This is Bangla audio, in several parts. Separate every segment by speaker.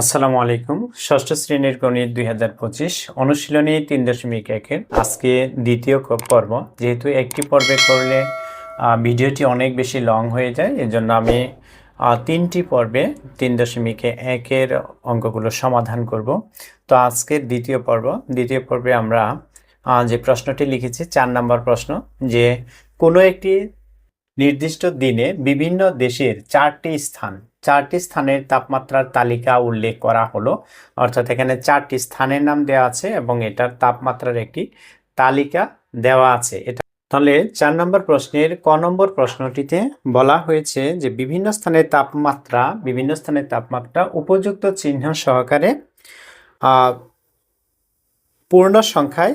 Speaker 1: আসসালামু আলাইকুম ষষ্ঠ শ্রেণীর গণিত দুই হাজার পঁচিশ অনুশীলনী তিন দশমিক একের আজকে দ্বিতীয় পর্ব যেহেতু একটি পর্বে করলে ভিডিওটি অনেক বেশি লং হয়ে যায় এজন্য আমি তিনটি পর্বে তিন দশমিকে একের অঙ্কগুলো সমাধান করব তো আজকের দ্বিতীয় পর্ব দ্বিতীয় পর্বে আমরা যে প্রশ্নটি লিখেছি চার নম্বর প্রশ্ন যে কোনো একটি নির্দিষ্ট দিনে বিভিন্ন দেশের চারটি স্থান চারটি স্থানের তাপমাত্রার তালিকা উল্লেখ করা হলো অর্থাৎ এখানে চারটি স্থানের নাম দেওয়া আছে এবং এটার তাপমাত্রার একটি তালিকা দেওয়া আছে এটা তাহলে চার নম্বর প্রশ্নের ক নম্বর প্রশ্নটিতে বলা হয়েছে যে বিভিন্ন স্থানের তাপমাত্রা বিভিন্ন স্থানের তাপমাত্রা উপযুক্ত চিহ্ন সহকারে পূর্ণ সংখ্যায়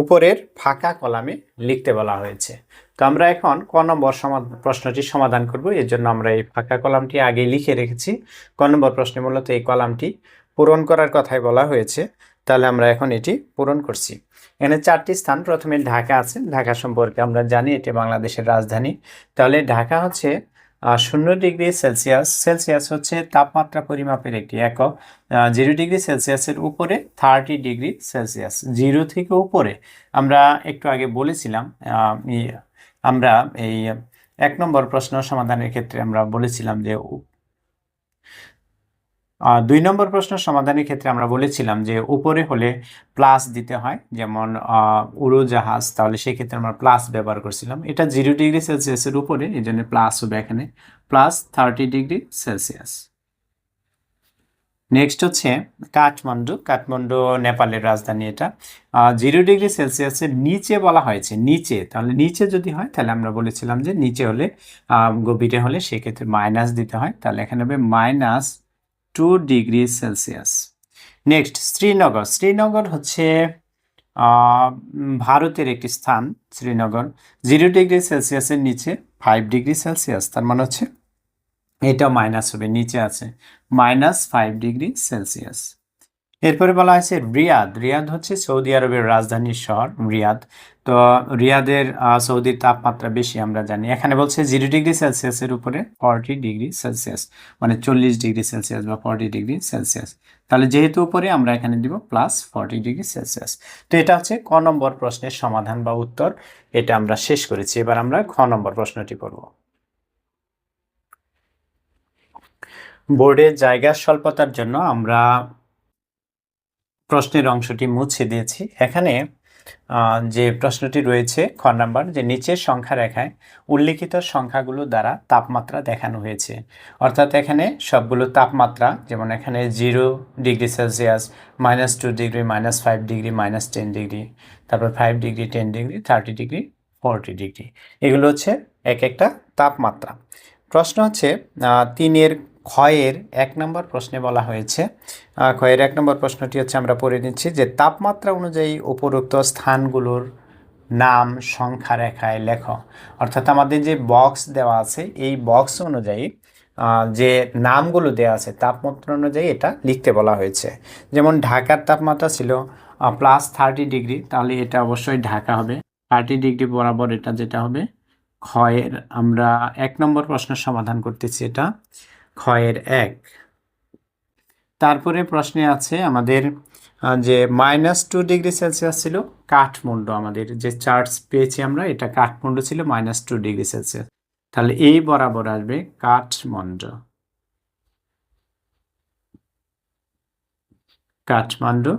Speaker 1: উপরের ফাঁকা কলামে লিখতে বলা হয়েছে তো আমরা এখন ক নম্বর প্রশ্নটি সমাধান করব এর জন্য আমরা এই ফাঁকা কলামটি আগে লিখে রেখেছি ক নম্বর প্রশ্নে মূলত এই কলামটি পূরণ করার কথাই বলা হয়েছে তাহলে আমরা এখন এটি পূরণ করছি এখানে চারটি স্থান প্রথমে ঢাকা আছে ঢাকা সম্পর্কে আমরা জানি এটি বাংলাদেশের রাজধানী তাহলে ঢাকা হচ্ছে শূন্য ডিগ্রি সেলসিয়াস সেলসিয়াস হচ্ছে তাপমাত্রা পরিমাপের একটি একক জিরো ডিগ্রি সেলসিয়াসের উপরে থার্টি ডিগ্রি সেলসিয়াস জিরো থেকে উপরে আমরা একটু আগে বলেছিলাম আমরা এই এক নম্বর প্রশ্ন সমাধানের ক্ষেত্রে আমরা বলেছিলাম যে দুই নম্বর প্রশ্ন সমাধানের ক্ষেত্রে আমরা বলেছিলাম যে উপরে হলে প্লাস দিতে হয় যেমন উড়োজাহাজ তাহলে সেক্ষেত্রে আমরা প্লাস ব্যবহার করছিলাম এটা জিরো ডিগ্রি সেলসিয়াসের উপরে এই জন্য প্লাস হবে এখানে plus thirty degree Celsius next হচ্ছে কাঠমান্ডু কাঠমান্ডু নেপালের রাজধানী এটা জিরো ডিগ্রি সেলসিয়াসের নিচে বলা হয়েছে নিচে তাহলে নিচে যদি হয় তাহলে আমরা বলেছিলাম যে নিচে হলে গভীরে হলে সেক্ষেত্রে মাইনাস দিতে হয় তাহলে এখানে হবে minus two degree Celsius next Srinagar Srinagar হচ্ছে ভারতের একটি স্থান শ্রীনগর জিরো ডিগ্রি সেলসিয়াসের নিচে ফাইভ ডিগ্রি সেলসিয়াস তার মানে হচ্ছে এটা মাইনাস হবে নিচে আছে মাইনাস ফাইভ ডিগ্রি সেলসিয়াস এরপরে বলা হয়েছে রিয়াদ রিয়াদ হচ্ছে সৌদি আরবের রাজধানীর শহর রিয়াদ তো রিয়াদের সৌদির তাপমাত্রা বেশি আমরা জানি এখানে বলছে জিরো ডিগ্রি সেলসিয়াসের উপরে ফর্টি ডিগ্রি সেলসিয়াস মানে চল্লিশ ডিগ্রি সেলসিয়াস বা ফর্টি ডিগ্রি সেলসিয়াস তাহলে যেহেতু উপরে আমরা এখানে দিব প্লাস ফর্টি ডিগ্রি সেলসিয়াস তো এটা হচ্ছে ক নম্বর প্রশ্নের সমাধান বা উত্তর এটা আমরা শেষ করেছি এবার আমরা খ নম্বর প্রশ্নটি করবো বোর্ডে জায়গার স্বল্পতার জন্য আমরা প্রশ্নের অংশটি মুছে দিয়েছি এখানে যে প্রশ্নটি রয়েছে খ নাম্বার যে নিচের সংখ্যা রেখায় উল্লেখিত সংখ্যাগুলো দ্বারা তাপমাত্রা দেখানো হয়েছে অর্থাৎ এখানে সবগুলো তাপমাত্রা যেমন এখানে zero degree Celsius minus two degree minus five degree minus ten degree তারপর five degree ten degree thirty degree forty degree এগুলো হচ্ছে এক একটা তাপমাত্রা প্রশ্ন হচ্ছে তিনের ক্ষয়ের এক নম্বর প্রশ্নে বলা হয়েছে ক্ষয়ের এক নম্বর প্রশ্নটি হচ্ছে আমরা পড়ে নিচ্ছি যে তাপমাত্রা অনুযায়ী উপরোক্ত স্থানগুলোর নাম সংখ্যা রেখায় লেখ অর্থাৎ আমাদের যে বক্স দেওয়া আছে এই বক্স অনুযায়ী যে নামগুলো দেওয়া আছে তাপমাত্রা অনুযায়ী এটা লিখতে বলা হয়েছে যেমন ঢাকার তাপমাত্রা ছিল প্লাস থার্টি ডিগ্রি তাহলে এটা অবশ্যই ঢাকা হবে থার্টি ডিগ্রি বরাবর এটা যেটা হবে ক্ষয়ের আমরা এক নম্বর প্রশ্নের সমাধান করতেছি এটা ক্ষয়ের এক তারপরে প্রশ্নে আছে আমাদের যে মাইনাস টু ডিগ্রি সেলসিয়াস ছিল কাঠমুন্ড আমাদের যে চার্জ পেয়েছি আমরা এটা কাঠমুন্ড ছিল মাইনাস টু ডিগ্রি সেলসিয়াস তাহলে এই বরাবর আসবে কাঠমান্ড কাঠমান্ডু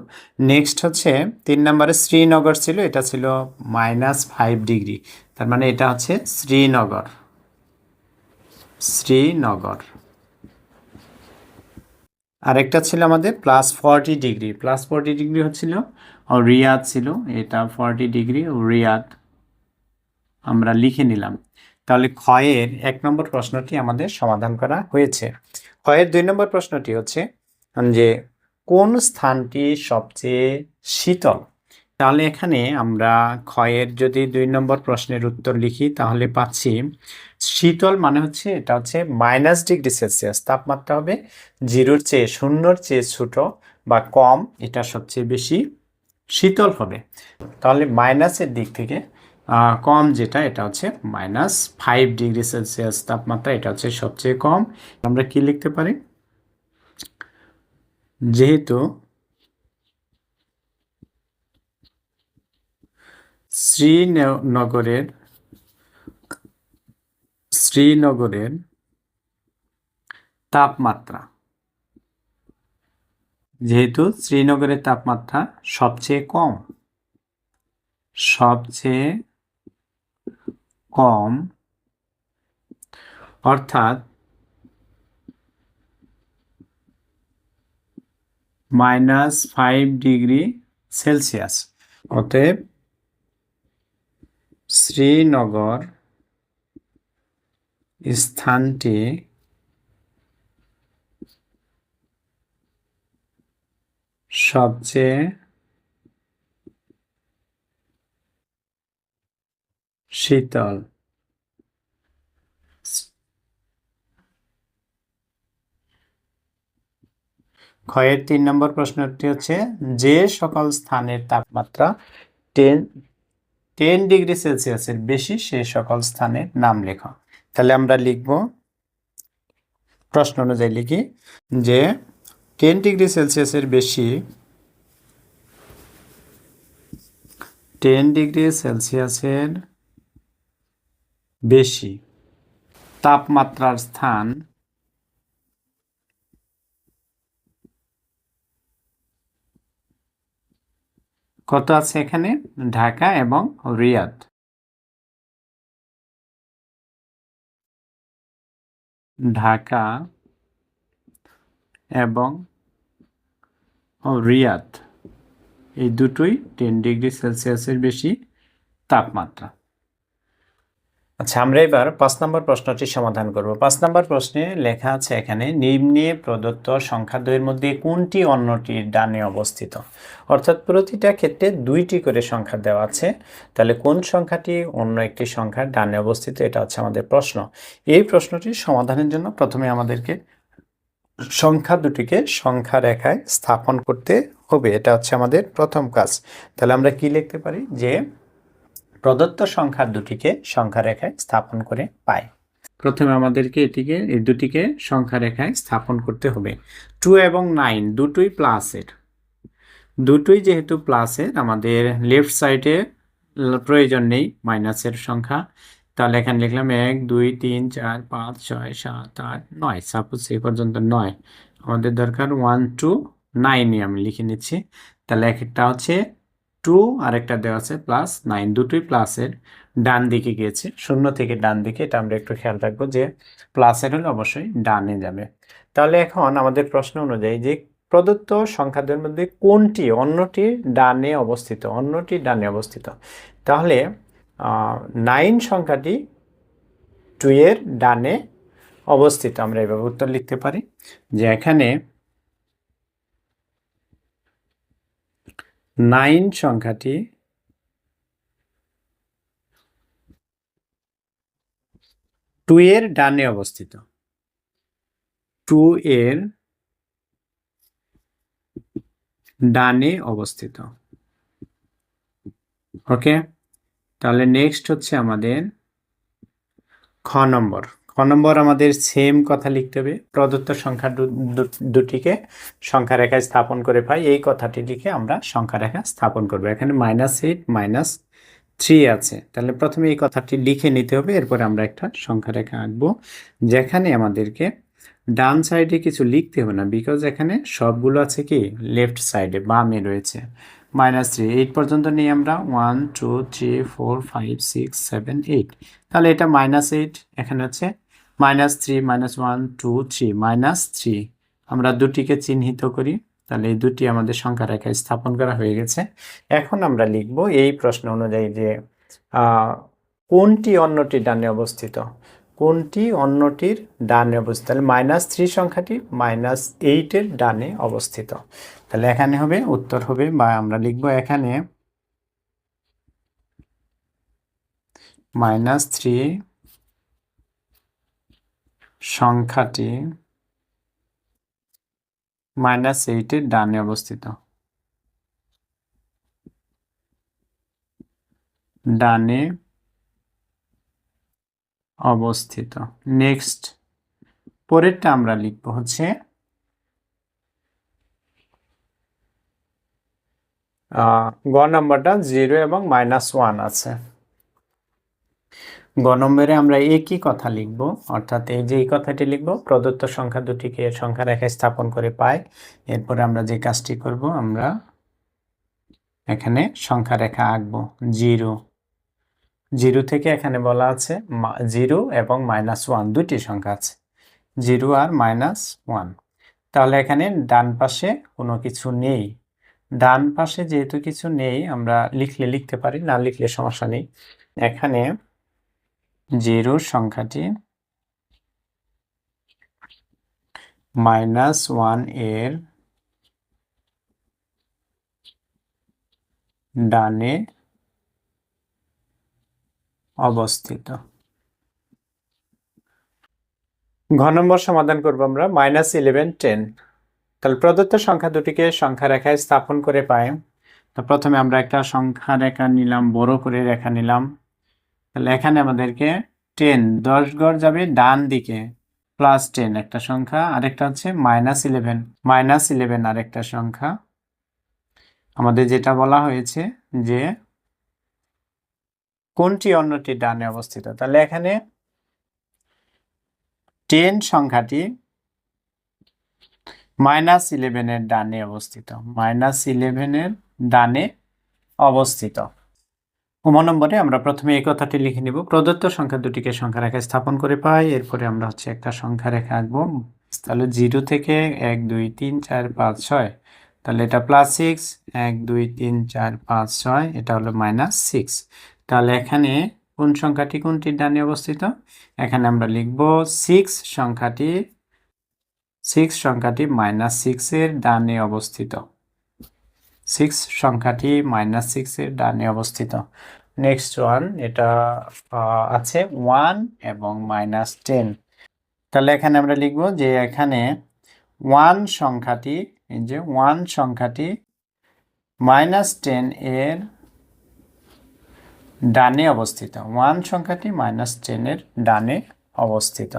Speaker 1: নেক্সট হচ্ছে তিন নম্বরে শ্রীনগর ছিল এটা ছিল মাইনাস ফাইভ ডিগ্রি তার মানে এটা হচ্ছে শ্রীনগর শ্রীনগর আরেকটা ছিল আমাদের plus forty degree plus forty degree হচ্ছিল রিয়াদ ছিল এটা ফর্টি ডিগ্রি ও রিয়াদ আমরা লিখে নিলাম তাহলে ক্ষয়ের এক নম্বর প্রশ্নটি আমাদের সমাধান করা হয়েছে ক্ষয়ের দুই নম্বর প্রশ্নটি হচ্ছে যে কোন স্থানটি সবচেয়ে শীতল তাহলে এখানে আমরা ক্ষয়ের যদি দুই নম্বর প্রশ্নের উত্তর লিখি তাহলে পাচ্ছি শীতল মানে হচ্ছে এটা হচ্ছে মাইনাস ডিগ্রি সেলসিয়াস তাপমাত্রা হবে জিরোর চেয়ে শূন্যর চেয়ে ছোট বা কম এটা সবচেয়ে বেশি শীতল হবে তাহলে মাইনাসের দিক থেকে কম যেটা এটা হচ্ছে মাইনাস ফাইভ ডিগ্রি সেলসিয়াস তাপমাত্রা এটা হচ্ছে সবচেয়ে কম আমরা কি লিখতে পারি যেহেতু শ্রীনগরের শ্রীনগরের তাপমাত্রা যেহেতু শ্রীনগরের তাপমাত্রা সবচেয়ে কম সবচেয়ে কম অর্থাৎ মাইনাস ফাইভ ডিগ্রি সেলসিয়াস অতএব শ্রীনগর স্থানটি সবচেয়ে শীতল ক্ষয়ের তিন নম্বর প্রশ্নটি হচ্ছে যে সকল স্থানের তাপমাত্রা টেন টেন ডিগ্রি সেলসিয়াসের বেশি সেই সকল স্থানের নাম লেখ তাহলে আমরা লিখব প্রশ্ন অনুযায়ী লিখি যে টেন ডিগ্রি সেলসিয়াসের বেশি টেন ডিগ্রি সেলসিয়াসের বেশি তাপমাত্রার স্থান কত আছে এখানে ঢাকা এবং রিয়াদ ঢাকা এবং রিয়াদ এই দুটোই টেন ডিগ্রি সেলসিয়াসের বেশি তাপমাত্রা আচ্ছা আমরা এবার পাঁচ নম্বর প্রশ্নটি সমাধান করব পাঁচ নম্বর প্রশ্নে লেখা আছে এখানে নিম্নে প্রদত্ত সংখ্যা দুইয়ের মধ্যে কোনটি অন্যটির ডানে অবস্থিত অর্থাৎ প্রতিটা ক্ষেত্রে দুইটি করে সংখ্যা দেওয়া আছে তাহলে কোন সংখ্যাটি অন্য একটি সংখ্যার ডানে অবস্থিত এটা হচ্ছে আমাদের প্রশ্ন এই প্রশ্নটি সমাধানের জন্য প্রথমে আমাদেরকে সংখ্যা দুটিকে সংখ্যা রেখায় স্থাপন করতে হবে এটা হচ্ছে আমাদের প্রথম কাজ তাহলে আমরা কি লিখতে পারি যে প্রদত্ত সংখ্যা দুটিকে সংখ্যা রেখায় স্থাপন করে পাই প্রথমে আমাদেরকে এটিকে এই দুটিকে সংখ্যা রেখায় স্থাপন করতে হবে টু এবং নাইন দুটোই প্লাসের দুটোই যেহেতু প্লাসের আমাদের লেফট সাইডে প্রয়োজন নেই মাইনাসের সংখ্যা তাহলে এখানে লিখলাম এক দুই তিন চার পাঁচ ছয় সাত আট নয় সাপোজ সে পর্যন্ত নয় আমাদের দরকার ওয়ান টু নাইনে আমি লিখে নিচ্ছি তাহলে এক একটা হচ্ছে টু আর একটা দেওয়া আছে প্লাস নাইন দুটোই প্লাসের ডান দিকে গিয়েছে শূন্য থেকে ডান দিকে এটা আমরা একটু খেয়াল রাখবো যে প্লাসের হলে অবশ্যই ডানে যাবে তাহলে এখন আমাদের প্রশ্ন অনুযায়ী যে প্রদত্ত সংখ্যাদের মধ্যে কোনটি অন্যটি ডানে অবস্থিত অন্যটি ডানে অবস্থিত তাহলে নাইন সংখ্যাটি টুয়ের ডানে অবস্থিত আমরা এভাবে উত্তর লিখতে পারি যে এখানে নাইন সংখ্যাটি টু এর ডানে অবস্থিত টু এর ডানে অবস্থিত ওকে তাহলে নেক্সট হচ্ছে আমাদের খ নম্বর ক নম্বর আমাদের সেম কথা লিখতে হবে প্রদত্ত সংখ্যা দুটিকে সংখ্যা রেখায় স্থাপন করে পাই এই কথাটি লিখে আমরা সংখ্যা রেখা স্থাপন করব এখানে মাইনাস এইট মাইনাস থ্রি আছে তাহলে প্রথমে এই কথাটি লিখে নিতে হবে এরপরে আমরা একটা সংখ্যা রেখা আঁকবো যেখানে আমাদেরকে ডান সাইডে কিছু লিখতে হবে না বিকজ এখানে সবগুলো আছে কি লেফট সাইডে বামে রয়েছে মাইনাস থ্রি এইট পর্যন্ত নিয়ে আমরা one two three four five six seven eight তাহলে এটা মাইনাস এইট এখানে হচ্ছে minus three minus one two three minus three আমরা দুটিকে চিহ্নিত করি তাহলে এই দুটি আমাদের সংখ্যা রেখায় স্থাপন করা হয়ে গেছে এখন আমরা লিখব এই প্রশ্ন অনুযায়ী যে কোনটি অন্যটির ডানে অবস্থিত কোনটি অন্যটির ডানে অবস্থিত তাহলে মাইনাস থ্রি সংখ্যাটি মাইনাস এইটের ডানে অবস্থিত তাহলে এখানে হবে উত্তর হবে বা আমরা লিখব এখানে মাইনাস থ্রি সংখ্যাটি মাইনাস এইটের ডানে অবস্থিত ডানে অবস্থিত নেক্সট পরেরটা আমরা লিখব হচ্ছে গ নম্বরটা জিরো এবং মাইনাস ওয়ান আছে গণম্বরে আমরা একই কথা লিখব অর্থাৎ এই যে এই কথাটি লিখব প্রদত্ত সংখ্যা দুটিকে সংখ্যা রেখায় স্থাপন করে পাই এরপরে আমরা যে কাজটি করব আমরা এখানে সংখ্যা রেখা আঁকবো জিরো জিরো থেকে এখানে বলা আছে জিরো এবং মাইনাস ওয়ান দুটি সংখ্যা আছে জিরো আর মাইনাস ওয়ান তাহলে এখানে ডান পাশে কোনো কিছু নেই ডান পাশে যেহেতু কিছু নেই আমরা লিখলে লিখতে পারি না লিখলে সমস্যা নেই এখানে জিরো সংখ্যাটি মাইনাস ওয়ান এর ডানে অবস্থিত ঘন নম্বর সমাধান করব আমরা মাইনাস ইলেভেন টেন তাহলে প্রদত্ত সংখ্যা দুটিকে সংখ্যা রেখায় স্থাপন করে পাই তো প্রথমে আমরা একটা সংখ্যা রেখা নিলাম বড় করে রেখা নিলাম তাহলে এখানে আমাদেরকে টেন দশ গড় যাবে ডান দিকে প্লাস টেন একটা সংখ্যা আরেকটা হচ্ছে মাইনাস ইলেভেন মাইনাস ইলেভেন আরেকটা সংখ্যা আমাদের যেটা বলা হয়েছে যে কোনটি অন্যটি ডানে অবস্থিত তাহলে এখানে টেন সংখ্যাটি মাইনাস ইলেভেনের ডানে অবস্থিত মাইনাস ইলেভেনের ডানে অবস্থিত উম নম্বরে আমরা প্রথমে এই কথাটি লিখে নিব প্রদত্ত সংখ্যা দুটিকে সংখ্যা রেখায় স্থাপন করে পাই এরপরে আমরা হচ্ছে একটা সংখ্যা রেখা আঁকবো তাহলে জিরো থেকে এক দুই তিন চার পাঁচ ছয় তাহলে এটা প্লাস সিক্স এক দুই তিন চার পাঁচ ছয় এটা হলো মাইনাস সিক্স তাহলে এখানে কোন সংখ্যাটি কোনটির ডানে অবস্থিত এখানে আমরা লিখব সিক্স সংখ্যাটি সিক্স সংখ্যাটি মাইনাস সিক্সের ডানে অবস্থিত সিক্স সংখ্যাটি মাইনাস সিক্সের ডানে অবস্থিত নেক্সট ওয়ান এটা আছে ওয়ান এবং মাইনাস টেন তাহলে এখানে আমরা লিখব যে এখানে ওয়ান সংখ্যাটি যে ওয়ান সংখ্যাটি মাইনাস টেন এর ডানে অবস্থিত ওয়ান সংখ্যাটি মাইনাস এর ডানে অবস্থিত